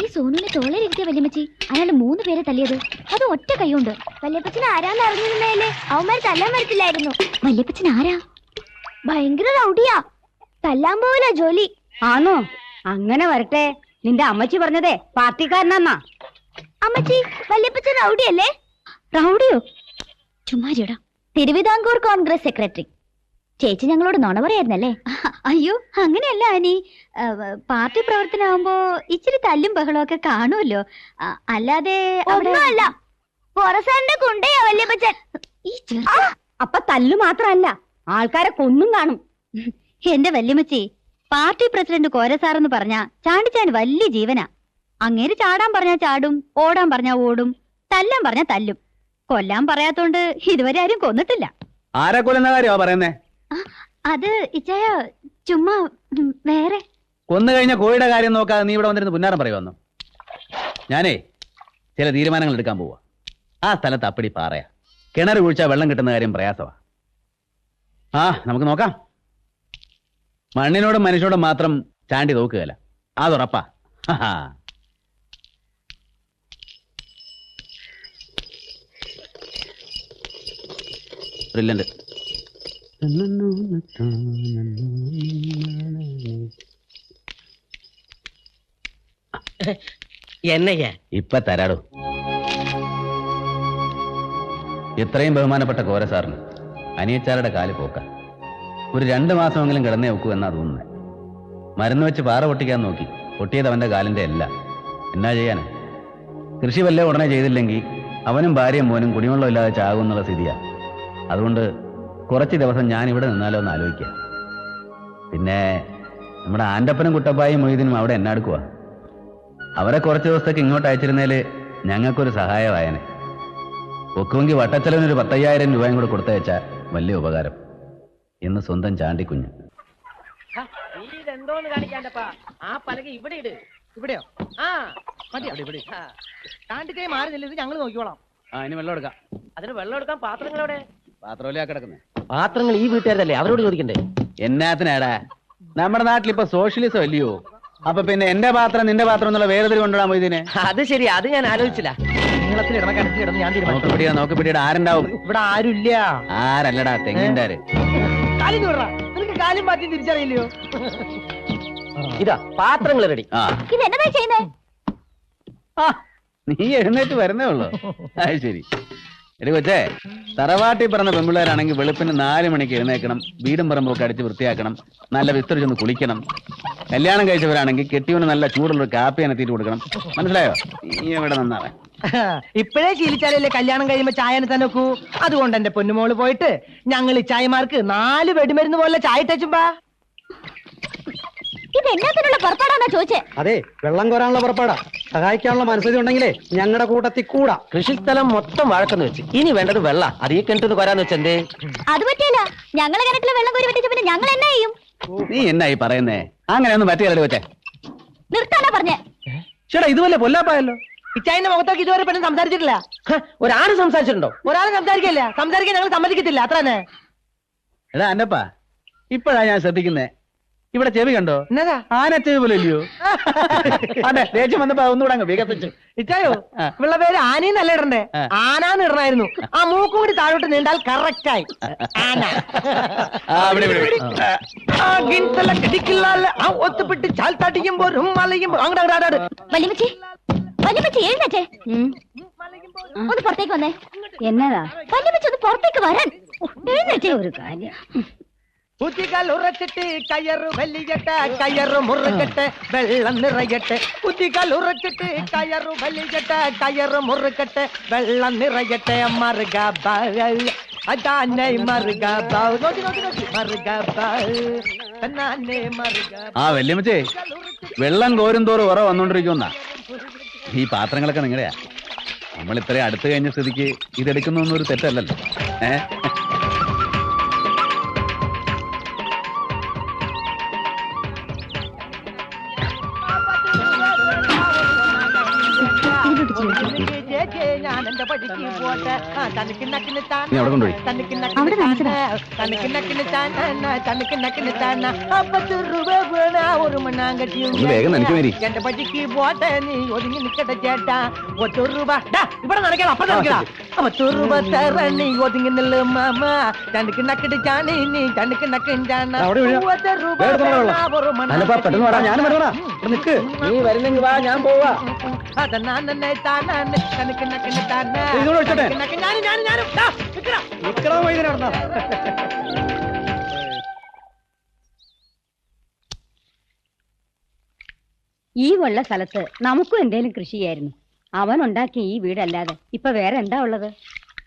ഈ സോനുവിനെ തോളയിലിരുത്തിയ വല്യമ്മച്ചി അയാൾ മൂന്ന് പേരെ തല്ലിയത്. അത് ഒറ്റ കൈയുണ്ട്. വല്യപ്പച്ചൻ ആരാന്ന് അറിഞ്ഞിരുന്നേലേ അവന്മാർ തല്ലാൻ വരത്തില്ലായിരുന്നു. വല്യപ്പച്ചൻ ആരാ? ഭയങ്കര റൗഡിയാ. തല്ലാൻ പോവില്ല ജോലി. ആണോ അങ്ങനെ വരട്ടെ. നിന്റെ അമ്മച്ചി പറഞ്ഞതേ പാർട്ടിക്കാരനാന്നാ. അമ്മച്ചി വല്യപ്പച്ചൻ റൗഡിയല്ലേ? റൗഡിയോ? ചുമ്മാരിയടാ തിരുവിതാംകൂർ കോൺഗ്രസ് സെക്രട്ടറി. ചേച്ചി ഞങ്ങളോട് നുണ പറയായിരുന്നല്ലേ? അയ്യോ അങ്ങനെയല്ല അനി. പാർട്ടി പ്രവർത്തനമാകുമ്പോ ഇച്ചിരി തല്ലും ബഹളവും ഒക്കെ കാണുമല്ലോ അല്ലാതെ ഒന്നുമല്ല. പൊറസാറിന്റെ വല്യപ്പച്ചൻ. അപ്പൊ തല്ലു മാത്രമല്ല ആൾക്കാരെ കൊന്നും കാണും. എന്റെ വല്യമ്മച്ചി പാർട്ടി പ്രസിഡന്റ് കോരസാറെന്ന് പറഞ്ഞ ചാണ്ടിച്ചാൻ വലിയ ജീവനാ. അങ്ങേര് ചാടാൻ പറഞ്ഞാ ചാടും ഓടാൻ പറഞ്ഞാ ഓടും തല്ലാൻ പറഞ്ഞാ തല്ലും. കൊല്ലാൻ പറയാത്തോണ്ട് ഇതുവരെ ആരും കൊന്നിട്ടില്ല. ആരെ കൊല്ലുന്ന കാര്യമാ പറയുന്നേ? അത് ഇച്ചായ ചുമ്മാ വേറെ. കൊന്നു കഴിഞ്ഞ കോഴിയുടെ കാര്യം നോക്കാതെ നീ ഇവിടെ വന്നിരുന്ന് പുന്നാരം പറയുവന്നു ഞാനേ ചില തീരുമാനങ്ങൾ എടുക്കാൻ പോവാ. ആ സ്ഥലത്ത് അപ്പടി പാറയാ. കിണർ കുഴിച്ചാൽ വെള്ളം കിട്ടുന്ന കാര്യം പ്രയാസമാ ആ നമുക്ക് നോക്കാം. മണ്ണിനോടും മനുഷ്യനോടും മാത്രം ചാണ്ടി നോക്കുകയല്ല അതുറപ്പാ. ഹാ ബ്രില്യന്റ് എന്നയ്യ ഇപ്പൊ തരാടോ. ഇത്രയും ബഹുമാനപ്പെട്ട കോര സാറിന് അനിയച്ചാരുടെ കാൽ പോക്ക. ഒരു രണ്ട് മാസമെങ്കിലും കിടന്നേ വെക്കൂ എന്നാ തോന്നുന്നത് മരുന്ന് വെച്ച് പാറ പൊട്ടിക്കാൻ നോക്കി. പൊട്ടിയത് അവന്റെ കാലിന്റെ അല്ല. എന്നാ ചെയ്യാന്? കൃഷി വല്ല ഉടനെ ചെയ്തില്ലെങ്കിൽ അവനും ഭാര്യയും മോനും കുടിവെള്ളം ഇല്ലാതെ എന്നുള്ള സ്ഥിതിയാ. അതുകൊണ്ട് കുറച്ച് ദിവസം ഞാൻ ഇവിടെ നിന്നാലോ എന്ന് ആലോചിക്കാം പിന്നെ നമ്മുടെ ആന്റപ്പനും കുട്ടപ്പായും മൊയ്തീനും അവിടെ എന്നാടുക്കുവാ അവരെ കുറച്ച് ദിവസത്തേക്ക് ഇങ്ങോട്ട് അയച്ചിരുന്നതിൽ ഞങ്ങൾക്കൊരു സഹായമായനെ. ഒക്കുമെങ്കിൽ വട്ടച്ചെലവിനൊരു പത്തയ്യായിരം രൂപയും കൂടെ കൊടുത്തയച്ചാൽ വലിയ ഉപകാരം. എന്ന് സ്വന്തം ചാണ്ടിക്കുഞ്ഞ് ഇതെന്തോന്ന് കാണിക്കാണ്ടപ്പാ? ആ പലക ഇവിടെ ഇട്. ഇവിടെയോ? ആ മാറി നില്ലത് ഞങ്ങൾ നോക്കിക്കോളാം. ആ ഇനി വെള്ളം എടുക്കാം. അതിന് വെള്ളം എടുക്കാൻ പാത്രങ്ങൾ എവിടെ പാത്രമല്ലേ കിടക്കുന്നേ. പാത്രങ്ങൾ ഈ വീട്ടുകാരല്ലേ അവരോട് ചോദിക്കണ്ടേ? എന്നാത്തിനാടാ? നമ്മുടെ നാട്ടിൽ ഇപ്പൊ സോഷ്യലിസം അല്ലയോ? അപ്പൊ പിന്നെ എന്റെ പാത്രം നിന്റെ പാത്രം എന്നുള്ള വേറെ കൊണ്ടുവിടാൻ ഇതിനെ? അത് ശരി അത് ഞാൻ ആലോചിച്ചില്ല. നീളത്തിൽ ഇടണ കണക്കിൽ ഇടന്ന് ഞാൻ നോക്ക് തീരുമാനിച്ചു പിടിയാ നോക്ക് പിടിയുടെ ആരുണ്ടാവും? ഇവിടെ ആരുമില്ല. ആരല്ലടാ തെങ്ങിന്റെ ആര് കാലിന് വിടറാ നിനക്ക് കാലും മാറ്റി തിരിച്ചറിയില്ലയോ? ഇതാ പാത്രങ്ങൾ റെഡി. ആ. ഇത് എന്നതാ ചെയ്യുന്നേ? ആ, നീ എഴുന്നേറ്റ് വരുന്നേ ഉള്ളു. അത് ശരി. എടി കൊച്ചേ തറവാട്ടി പറഞ്ഞ പെമ്പിള്ളേരാണെങ്കിൽ വെളുപ്പിന് നാല് മണിക്ക് എഴുന്നേക്കണം വീടും പറമ്പൊക്കെ അടിച്ച് വൃത്തിയാക്കണം നല്ല വിസ്തരിച്ചൊന്ന് കുളിക്കണം. കല്യാണം കഴിച്ചവരാണെങ്കിൽ കെട്ടിയവന് നല്ല ചൂടുള്ള കാപ്പി അനത്തിയിട്ട് കൊടുക്കണം. മനസ്സിലായോ? നീ എവിടെ നന്നാവേ ഇപ്പോഴേ ശീലിച്ചാലല്ലേ കല്യാണം കഴിയുമ്പോ ചായ തന്നെ നോക്കൂ അതുകൊണ്ട് എന്റെ പൊന്നുമോൾ പോയിട്ട് ഞങ്ങൾ ഈ ചായമാർക്ക് നാല് വെടിമരുന്ന് പോലെ ചായ ഇട്ടുമ്പോ ഇത് എന്നാത്തിനുള്ള പുറപ്പാടാണോ ചോദിച്ചേ? അതെ വെള്ളം കോരാനുള്ള പുറപ്പാടാ. സഹായിക്കാനുള്ള മനസ്സിൽ ഉണ്ടെങ്കിലേ ഞങ്ങളുടെ കൂട്ടത്തിൽ കൂടാ. കൃഷിസ്ഥലം മൊത്തം വഴക്കെന്ന് വെച്ച്. ഇനി വേണ്ടത് വെള്ള. അത് ഈ കിണറ്റിന്ന് കൊരാന്ന് വെച്ചെന്തേ അത് പറ്റില്ല ഞങ്ങളെ കിണറ്റിലെ വെള്ളം കോരി വെട്ടിച്ച പിന്നെ ഞങ്ങൾ എന്നാ ചെയ്യും? നീ എന്നായി പറയുന്നേ? അങ്ങനെയൊന്നും പറ്റിയല്ലോ കൊച്ചേ നിർത്താനാ പറഞ്ഞേ. ചേട്ടാ ഇതുപോലെ പൊല്ലാപ്പായല്ലോ? ഇച്ചായന്റെ മുഖത്തേക്ക് ഇതുവരെ പെണ്ണ് സംസാരിച്ചിട്ടില്ല. ഒരാണ് സംസാരിച്ചിട്ടുണ്ടോ? ഒരാളും സംസാരിക്കില്ല സംസാരിക്കാൻ ഞങ്ങൾ സമ്മതിക്കത്തില്ല. അത്ര തന്നെ. എടാ അന്നപ്പാ ഇപ്പഴാ ഞാൻ ശ്രദ്ധിക്കുന്നേ. ഇവിടെ ചെവി കണ്ടോ? എന്നതാ? ആന ചെവി പോലെ ഇല്ലയോ? അതെ ദേഷ്യം വന്നപ്പോ ഒന്നുകൂടെ അങ്ങ് വികസിച്ചു ഇച്ചായോ ഇവിടെ പേര് ആനയെന്നല്ല ഇടണ്ടേ? ആ. ആനാന്ന് ഇടണായിരുന്നു. ആ. മൂക്കും കൂടി താഴോട്ട് നീണ്ടാൽ കറക്റ്റ് ആയി. ആന. ഒത്തുപിട്ട് മലയുമ്പോ അങ്ങോട്ട് അങ്ങോട്ട് അങ്ങോട്ട്. വല്യമ്മച്ചി വല്യമ്മച്ചി എഴുന്നേറ്റേ. ഒന്ന് പുറത്തേക്ക് വന്നേ. എന്നതാ വല്യമ്മച്ചി ഒന്ന് പുറത്തേക്ക് വരാൻ. എഴുന്നേറ്റേ. ഒരു കാര്യം. കുതികൾ ഉറച്ചിട്ട് കയറ് വലിയട്ടെ കയറു മുറുക്കട്ടെ വെള്ളം നിറയട്ടെ. കുതികൾ ഉറച്ചിട്ട് കയറ് വലിയട്ടെ കയറു മുറുക്കട്ടെ വെള്ളം നിറയട്ടെ മറുക അതാനെ മറുക മറുക ആ വല്യമ്മച്ചേ വെള്ളം കോരും തോറും ഉറ വന്നോണ്ടിരിക്കുന്ന ഈ പാത്രങ്ങളൊക്കെ നിങ്ങളുടെയാ. നമ്മൾ ഇത്രയും അടുത്ത് കഴിഞ്ഞ സ്ഥിതിക്ക് ഇതെടുക്കുന്നൊന്നും ഒരു തെറ്റല്ലല്ലോ. ഏ? ഞാൻ എന്റെ പടിക്ക് പോട്ടെ തനിക്ക് നക്കിന് കൊണ്ടുപോയി. തനിക്ക് തനിക്ക് നക്കിന് താന, തനിക്ക് നക്കിന് താന. അപ്പത്ത് രൂപ ഒരു മണ്ണാങ്കട്ടിയും. എന്റെ പടിക്ക് പോട്ടെ നീ ഒതുങ്ങി നിക്കട്ടെ ചേട്ടാ. ഒറ്റ രൂപ. ഇവിടെ നടക്കണം അപ്പൊ നടക്കണം പത്ത് രൂപ തര നീ ഒതുങ്ങി നില്ല് മാമ. തനിക്ക് നക്കിട്ട് ചാണി നീ തനിക്ക് നക്കിൻ ചാണ. ഒരു അല്ലപ്പാ പെട്ടെന്ന് ഇവിടെ നിക്ക്. നീ വരുന്നെങ്കിൽ വാ ഞാൻ പോവാ. ഈ ഉള്ള സ്ഥലത്ത് നമുക്കും എന്തേലും കൃഷി ചെയ്യായിരുന്നു അവൻ ഉണ്ടാക്കിയ ഈ വീടല്ലാതെ ഇപ്പൊ വേറെ എന്താ ഉള്ളത്?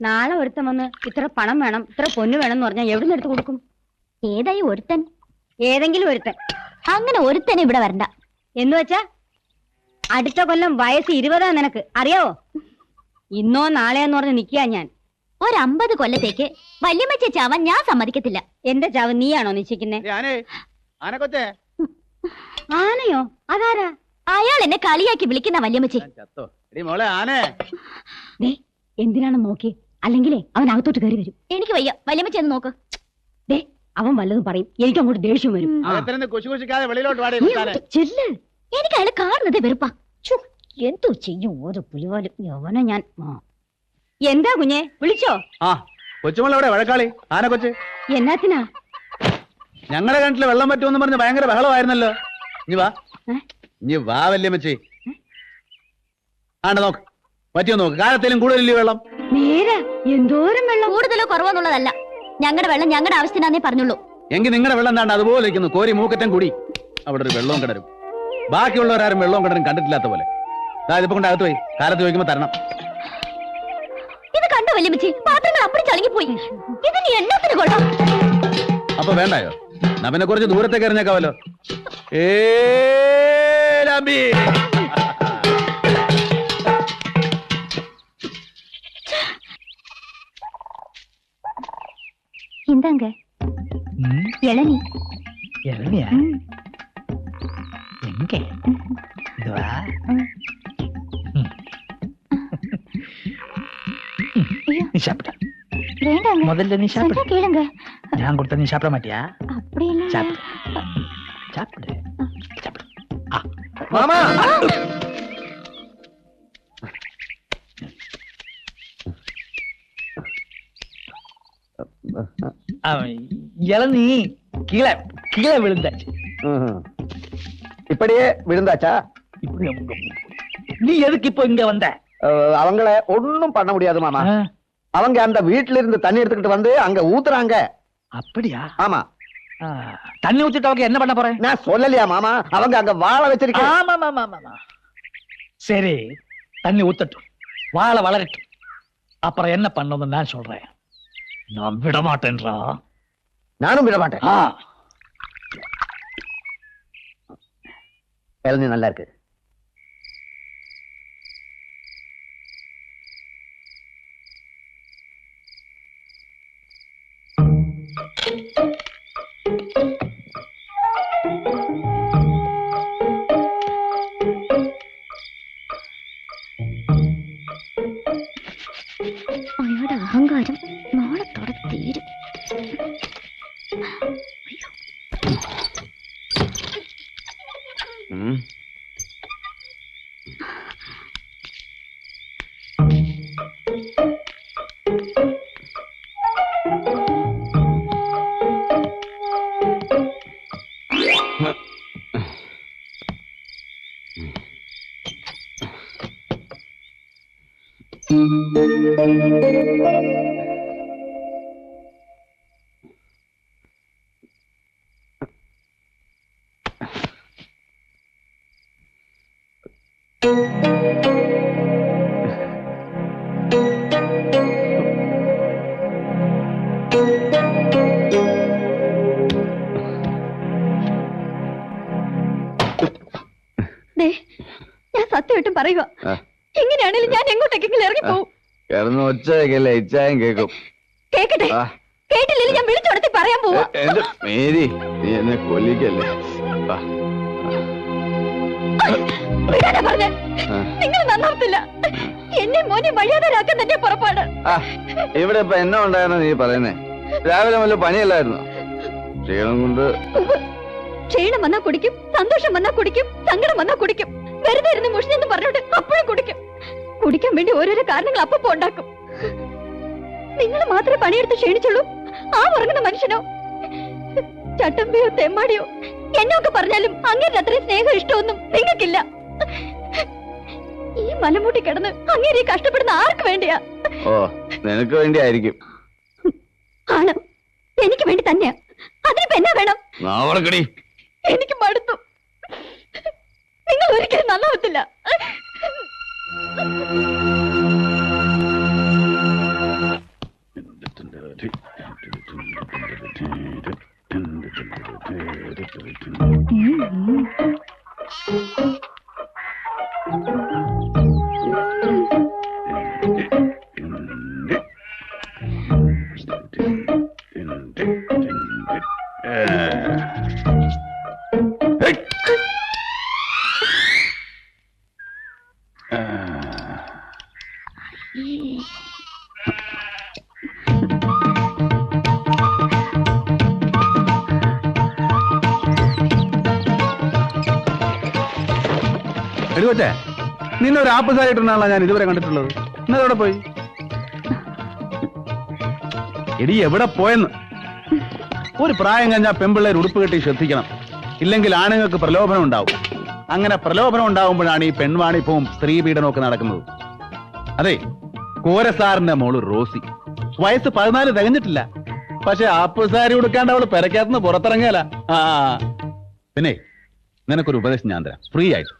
നാളെ ഒരുത്തം വന്ന് ഇത്ര പണം വേണം ഇത്ര പൊന്നു വേണം എന്ന് പറഞ്ഞാൽ എവിടെ നിന്ന് എടുത്ത് കൊടുക്കും? ഏതായി ഒരുത്തൻ? ഏതെങ്കിലും ഒരുത്തൻ. അങ്ങനെ ഒരുത്തൻ ഇവിടെ വരണ്ട. എന്ന് വെച്ചാ അടുത്ത കൊല്ലം വയസ്സ് ഇരുപതാ നിനക്ക്. അറിയാവോ? ഇന്നോ നാളെയെന്ന് പറഞ്ഞ് നിൽക്കുക ഞാൻ. ഒരമ്പത് കൊല്ലത്തേക്ക് വല്യമ്മച്ച ചാവാൻ ഞാൻ സമ്മതിക്കത്തില്ല. എന്റെ ചാവ് നീയാണോ നിശ്ചയിക്കുന്നേ? ആനയോ? അതാരാ? അയാൾ എന്നെ കളിയാക്കി വിളിക്കുന്ന വല്യമ്മച്ചി. ചത്തോ? എടി മോളെ ആനേ. ദേ എന്തിനാണ് നോക്കി. അല്ലെങ്കിലേ അവൻ അകത്തോട്ട് കയറി വരും. എനിക്ക് വയ്യ. വല്യമ്മച്ചി എന്ന് നോക്ക്. ദേ അവൻ വല്ലതും പറയും. എനിക്ക് അങ്ങോട്ട് ദേഷ്യം വരും. ചെല്ല്. എനിക്ക് അയാളെ കാണുന്നത് വെറുപ്പാ. എന്തോ ചെയ്യും ഓരോ പുലിവാലും. യവനോ ഞാൻ എന്താ കുഞ്ഞെ വിളിച്ചോ? ആ കൊച്ചുമോൾ എവിടെ? വഴക്കാളി. കൊച്ച്? എന്നാത്തിനാ? ഞങ്ങളുടെ കണ്ടിൽ വെള്ളം പറ്റുമെന്ന് പറഞ്ഞ് ഭയങ്കര ബഹളമായിരുന്നല്ലോ. ഇനി വാ? ഇനി വാ വല്യമ്മച്ചി. ആണ്ട നോക്ക്. പറ്റിയോ നോക്ക്. കാലത്തേലും കൂടുതലില്ലേ വെള്ളം? നേരാ. എന്തോരം വെള്ളം? കൂടുതലോ കുറവെന്നുള്ളതല്ല. ഞങ്ങളുടെ വെള്ളം ഞങ്ങളുടെ ആവശ്യത്തിനാന്നേ പറഞ്ഞുള്ളൂ. എങ്കിൽ നിങ്ങളുടെ വെള്ളം എന്താണ്ട് അതുപോലെ ഇരിക്കുന്നു. കോരി മൂക്കറ്റം കൂടി. അവിടെ ഒരു വെള്ളവും കിടരും. ബാക്കിയുള്ളവരാരും വെള്ളവും കിടരും കണ്ടിട്ടില്ലാത്ത പോലെ അതായത് ഇപ്പൊ കൊണ്ട് അകത്ത് പോയി കാലത്ത് ചോദിക്കുമ്പോ തരണം ഇത് കണ്ടു വല്യമ്മച്ചി പാത്രങ്ങൾ അപ്പടി ചളങ്ങിപ്പോയി ഇതിന് എണ്ണത്തിന് കൊള്ളാം അപ്പൊ വേണ്ടായോ എന്നാ പിന്നെ കുറച്ച് ദൂരത്തേക്ക് എറിഞ്ഞേക്കാവല്ലോ ഏ ലാമ്പി. இந்தாங்க இளநீ இளநியா எங்க இதுவா? நீ சாப்பிட்ட வேண்டாங்க. முதல்ல நீ சாப்பிடு. கேளுங்க. நான் கொடுத்த நீ சாப்பிட மாட்டியா? அப்படி இல்ல. சாப்பிடு. சாப்பிடு. சாப்பிடு. மாமா! இளநீ கீழே கீழே விழுந்தாச்சு. இப்படியே விழுந்தாச்சா? நீ எதுக்கு இப்போ இங்க வந்த? அவங்கள ஒண்ணும் பண்ண முடியாது மாமா. அவங்க அந்த வீட்ல இருந்து தண்ணி எடுத்துக்கிட்டு வந்து அங்க ஊத்துறாங்க. அப்படியா? ஆமா. தண்ணி ஊத்திட்டு அவங்க என்ன பண்ண போறேன்? நான் சொல்லலையா மாமா? அவங்க அங்க வாழ வச்சிருக்கேன் ஆமா ஆமா ஆமா சரி தண்ணி ஊத்தட்டும். வாழை வளரட்டும். அப்புறம் என்ன பண்ணணும்னு நான் சொல்றேன். நான் விட மாட்டேன்றா நானும் விட இளநீ நல்லா இருக்கு അയാളുടെ അഹങ്കാരം നാളത്തോടെ തീരും Hmm? ഞാൻ സത്യമായിട്ടും പറയുക ആ. എങ്ങനെയാണെങ്കിലും ഞാൻ എങ്ങോട്ടേക്കെങ്കിലും ഇറങ്ങി പോകും കിടന്ന് ഒച്ചയൊക്കെയല്ലേ ഇച്ചായം കേക്കും കേക്കട്ടെ. കേട്ടില്ലെങ്കിൽ ഞാൻ വിളിച്ചുടത്തി പറയാൻ പോവാ മേരി നീ എന്നെ കൊല്ലിക്കല്ലേ. വിടാനാ പറഞ്ഞേ? നിങ്ങൾ നന്നാവത്തില്ല. എന്നെ മോനെ വഴിയാതരാക്കാൻ തന്നെ പുറപ്പാട്. ഇവിടെ ഇപ്പൊ എന്നാ ഉണ്ടായിരുന്നു നീ പറയുന്നേ? രാവിലെ വല്ല പണിയല്ലായിരുന്നു? ക്ഷീണം കൊണ്ട് ക്ഷീണം വന്നാ കുടിക്കും സന്തോഷം വന്നാ കുടിക്കും സങ്കടം വന്നാ കുടിക്കും. വെറുതെ ഇരുന്ന് മുഷിഞ്ഞെന്ന് പറഞ്ഞോട്ട് അപ്പോഴും കുടിക്കും. കുടിക്കാൻ വേണ്ടി ഓരോരോ കാരണങ്ങൾ അപ്പപ്പോ ഉണ്ടാക്കും. നിങ്ങൾ മാത്രമേ പണിയെടുത്ത് ക്ഷീണിച്ചുള്ളൂ. ആ ഉറങ്ങുന്ന മനുഷ്യനോ? ചട്ടമ്പിയോ തെമ്മാടിയോ? എന്നൊക്കെ പറഞ്ഞാലും അങ്ങനെ അത്രയും സ്നേഹം ഇഷ്ടമൊന്നും നിങ്ങൾക്കില്ല. ഈ മലമൂട്ടി കിടന്ന് അങ്ങേരെ കഷ്ടപ്പെടുന്ന ആർക്ക് വേണ്ടിയാ? ഓ നിനക്ക് വേണ്ടിയായിരിക്കും. ആണ്? എനിക്ക് വേണ്ടി തന്നെയാ. അതിനിപ്പോ എന്നാ വേണം? നാവളക്കടി എനിക്ക് മടുത്തു. നിങ്ങൾ ഒരിക്കലും നന്നാവത്തില്ല എടുക്കോച്ചേ നിന്നെ ഒരു ആപ്പസായിട്ടാണല്ലോ ഞാൻ ഇതുവരെ കണ്ടിട്ടുള്ളത്. ഇന്നലെ പോയി? എടി എവിടെ പോയെന്ന്? ഒരു പ്രായം കഴിഞ്ഞാൽ പെമ്പിള്ളേർ ഉടുപ്പ് കെട്ടി ശ്രദ്ധിക്കണം. ഇല്ലെങ്കിൽ ആണുങ്ങൾക്ക് പ്രലോഭനം ഉണ്ടാവും. അങ്ങനെ പ്രലോഭനം ഉണ്ടാവുമ്പോഴാണ് ഈ പെൺവാണിപ്പവും സ്ത്രീ പീഡനമൊക്കെ നടക്കുന്നത്. അതെ കോരസാറിന്റെ മോൾ റോസി. വയസ്സ് പതിനാല് തികഞ്ഞിട്ടില്ല. പക്ഷെ ആപ്പസാരി ഉടുക്കാണ്ട് അവൾ പെരക്കകത്തുനിന്ന് പുറത്തിറങ്ങിയാലാ ആ. പിന്നെ നിനക്കൊരു ഉപദേശം ഞാൻ തരാം. ഫ്രീ ആയിട്ട്.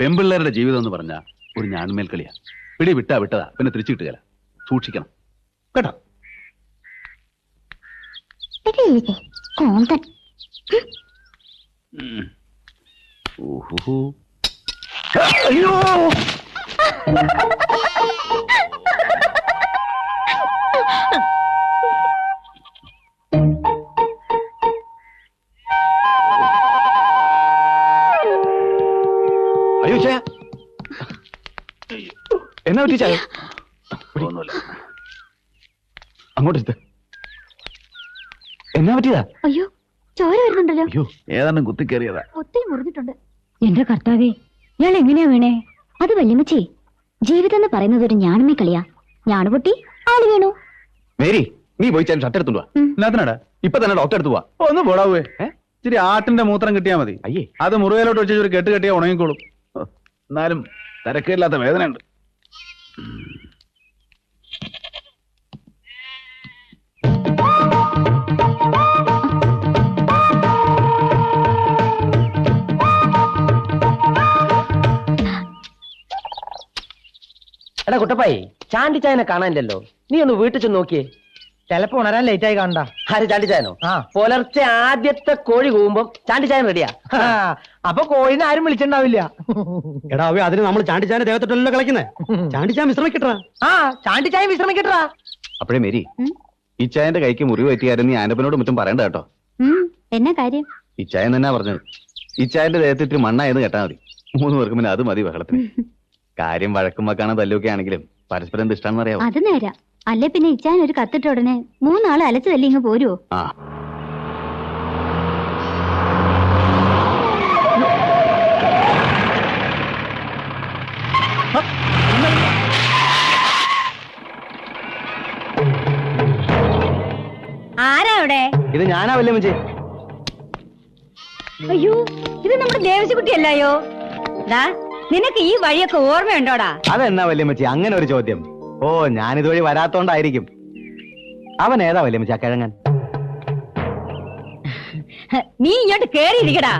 പെമ്പിള്ളേരുടെ ജീവിതം എന്ന് പറഞ്ഞാൽ ഒരു ഞാൻമേൽ കളിയാ. പിടി വിട്ടാ വിട്ടതാ പിന്നെ തിരിച്ചു കിട്ടുകയില്ല സൂക്ഷിക്കണം. കേട്ടോ? ഓഹോ അയ്യോ! എന്നാ പറ്റി ചായ? ഒന്നുമില്ല. അങ്ങോട്ട് എടുത്ത്. എന്നാ പറ്റിയതാ? അയ്യോ ചോര വരുന്നുണ്ടല്ലോ. അയ്യോ. ഏതാണ്ടും കയറിയതാ ഒത്തിരി മുറിഞ്ഞിട്ടുണ്ട്. എന്റെ കർത്താവേ ഞാൻ എങ്ങനെയാ വീണേ? അത് വല്യമ്മച്ചി ജീവിതം എന്ന് പറയുന്നത് ഒരു ഞാണുമേ കളിയാ. ഞാണ് പൊട്ടി ആൾ വീണു. മേരി നീ പോയി ചാൻ ഷർട്ട് എടുത്തുണ്ടോ എന്നാത്തിനാടാ ഇപ്പൊ തന്നെ ഡോക്ടർ എടുത്തു പോവാ. ഒന്ന് പോടാവേ? ഇച്ചിരി ആട്ടിന്റെ മൂത്രം കിട്ടിയാ മതി. അയ്യേ. അത് മുറിവേലോട്ട് വെച്ച് ഒരു കെട്ട് കെട്ടിയാ ഉണങ്ങിക്കോളും. എന്നാലും തിരക്കില്ലാത്ത വേദനയുണ്ട്. എടാ കുട്ടപ്പായി ചാണ്ടിച്ചായനെ കാണാനില്ലല്ലോ. നീ ഒന്ന് വീട്ടിൽ ചെന്ന് നോക്കിയേ. ചിലപ്പോ ഉണരാൻ ലേറ്റ് ആയി കാണണ്ട. ആര് ചാണ്ടിച്ചായനോ ആ. പുലർച്ചെ ആദ്യത്തെ കോഴി കൂവുമ്പം ചാണ്ടിച്ചായൻ റെഡിയാ അപ്പൊ കോഴിനെ ആരും വിളിച്ചിണ്ടാവില്ല എടാ അവ അതിന് നമ്മൾ ചാണ്ടിച്ചാന്റെ ദേഹത്തോട്ടല്ലോ കളിക്കുന്നേ. ചാണ്ടിച്ചാൻ വിശ്രമിക്കട്ടാ ആ ചാണ്ടിച്ചായ വിശ്രമിക്കട്ടാ അപ്പോഴേ മേരി ഈ ചായന്റെ കൈക്ക് മുറിവ് പറ്റിയായിരുന്നു നീ ആനപ്പനോട് മുറ്റം പറയണ്ട കേട്ടോ. എന്നാ കാര്യം? ഈ ചായ തന്നെ പറഞ്ഞത്. ഈ ചായന്റെ ദേഹത്ത് ഇത്തിരി മണ്ണായെന്ന് കേട്ടാ മതി. മൂന്ന് പേർക്കും പിന്നെ അത് മതി ബഹളത്തിന്. കാര്യം വഴക്കും വെക്കാണോ തല്ലൊക്കെ ആണെങ്കിലും പരസ്പരം ഇഷ്ടം അറിയാം അത് നേരാ. അല്ലേ പിന്നെ ഇച്ചാൻ ഒരു കത്തിട്ട ഉടനെ മൂന്നാൾ അലച്ചു തല്ലി ഇങ്ങ് പോരുവോ ആ. ആരാ അവിടെ? ഇത് ഞാനാ വല്യമ്മച്ചി. അയ്യോ ഇത് നമ്മുടെ ദേവസിക്കുട്ടിയല്ലായോ നിനക്ക് ഈ വഴിയൊക്കെ ഓർമ്മയുണ്ടോടാ? അതെന്നാ വല്യമ്മച്ചി? അങ്ങനെ ഒരു ചോദ്യം. ഓ ഞാൻ ഇതുവഴി വരാത്തോണ്ടായിരിക്കും. അവൻ ഏതാ വലിയ മച്ചാ കിഴങ്ങൻ നീ ഇങ്ങോട്ട് കേറിയിരിക്കടാ